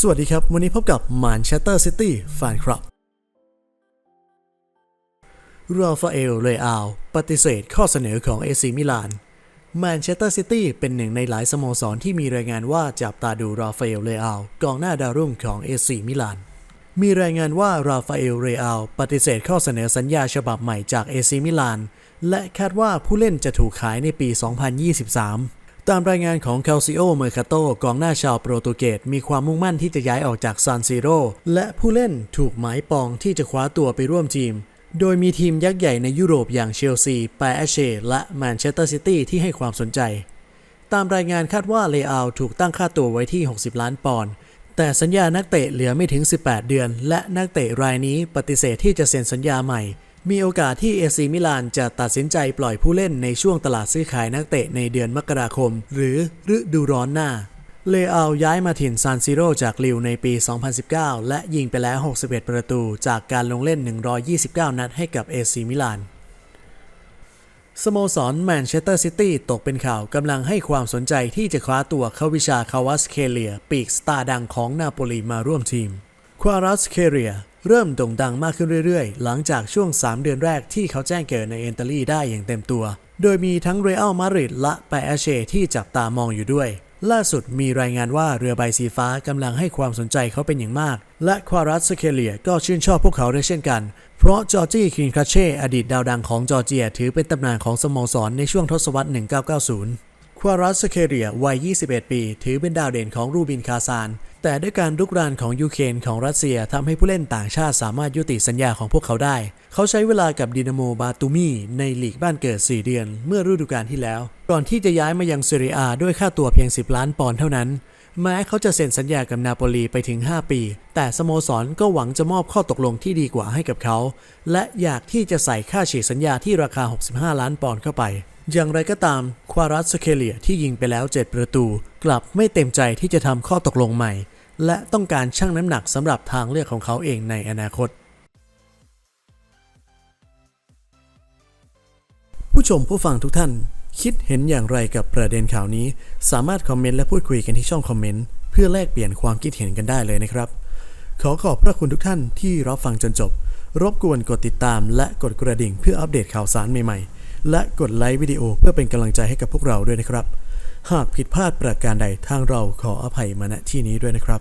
สวัสดีครับ วันนี้พบกับมานเชสเตอร์ซิตี้แฟนคลับ ราฟาเอล เรอัลปฏิเสธข้อเสนอของเอซีมิลานแมนเชสเตอร์ซิตี้เป็นหนึ่งในหลายสโมสรที่มีรายงานว่าจับตาดูราฟาเอล เรอัลกองหน้าดาวรุ่งของเอซีมิลาน มีรายงานว่าราฟาเอล เรอัลปฏิเสธข้อเสนอสัญญาฉบับใหม่จากเอซีมิลาน และคาดว่าผู้เล่นจะถูกขายในปี 2023 ตามรายงานของคาซิโอ เมอร์คาโตกองหน้าชาวโปรตุเกสมีความมุ่งมั่นที่จะย้ายออกจากซานซิโรและผู้เล่นถูกหมายปองที่จะคว้าตัวไปร่วมทีม โดยมีทีมยักษ์ใหญ่ในยุโรปอย่างเชลซีไปแอชเชและแมนเชสเตอร์ซิตี้ที่ให้ความสนใจ ตามรายงานคาดว่าเลอาถูกตั้งค่าตัวไว้ที่ 60 ล้านปอนด์แต่สัญญานักเตะเหลือไม่ถึง 18 เดือน และนักเตะรายนี้ปฏิเสธที่จะเซ็นสัญญาใหม่ มีโอกาสที่เอซีมิลานจะตัดสินใจปล่อยผู้เล่นในช่วงตลาดซื้อขายนักเตะในเดือนมกราคม หรือฤดูร้อนหน้า เลอาย้ายมาถิ่นซานซิโรจากลิวในปี 2019 และยิงไปแล้ว 61 ประตูจากการลงเล่น 129 นัดให้กับเอซีมิลาน สโมสรแมนเชสเตอร์ซิตี้ตกเป็นข่าวกำลังให้ความสนใจที่จะคว้าตัวคาวิชาคาวัสเคเลีย ปีกสตาร์ดังของนาโปลีมาร่วมทีม ควารัสเคเลีย เริ่มโด่งดังมากขึ้นเรื่อยๆ หลังจากช่วง 3 เดือนแรกที่เขาแจ้งเกิดในเอนเตอรี่ได้อย่างเต็มตัว โดยมีทั้งเรอัลมาดริดและไปแอเชที่จับตามองอยู่ด้วย ล่าสุดมีรายงานว่าเรือใบสีฟ้ากำลังให้ความสนใจเขาเป็นอย่างมาก และควารัสเคเลียก็ชื่นชอบพวกเขาด้วยเช่นกัน เพราะจอร์จี้คินคาเช่อดีตดาวดังของจอร์เจียถือเป็นตำนานของสโมสรในช่วงทศวรรษ 1990ควารัสสเคเลียวัย 21 ปี ถือเป็นดาวเด่นของรูบินคาซาน แต่ด้วยการลุกรานของยูเครนของรัสเซียทำให้ผู้เล่นต่างชาติสามารถยุติสัญญาของพวกเขาได้ เขาใช้เวลากับดินาโมบาตูมีในลีกบ้านเกิด 4 เดือน เมื่อฤดูกาลที่แล้ว ก่อนที่จะย้ายมายังซีเรียอาด้วยค่าตัวเพียง 10 ล้านปอนด์เท่านั้น แม้เขาจะเซ็นสัญญากับนาโปลีไปถึง 5 ปี แต่สโมสรก็หวังจะมอบข้อตกลงที่ดีกว่าให้กับเขา และอยากที่จะใส่ค่าฉีกสัญญาที่ราคา 65 ล้านปอนด์เข้าไปอย่างไรก็ตาม ควารัสสเคเลียที่ยิงไปแล้ว 7 ประตู กลับไม่เต็มใจที่จะทำข้อตกลงใหม่ และต้องการชั่งน้ำหนักสำหรับทางเลือกของเขาเองในอนาคต ผู้ชมผู้ฟังทุกท่าน คิดเห็นอย่างไรกับประเด็นข่าวนี้ สามารถคอมเมนต์และพูดคุยกันที่ช่องคอมเมนต์เพื่อแลกเปลี่ยนความคิดเห็นกันได้เลยนะครับ ขอขอบพระคุณทุกท่านที่รับฟังจนจบ รบกวนกดติดตาม และกดกระดิ่งเพื่ออัปเดตข่าวสารใหม่ๆ และกดไลค์วิดีโอเพื่อเป็นกำลังใจให้กับพวกเราด้วยนะครับหากผิดพลาดประการใดทางเราขออภัยมาณที่นี้ด้วยนะครับ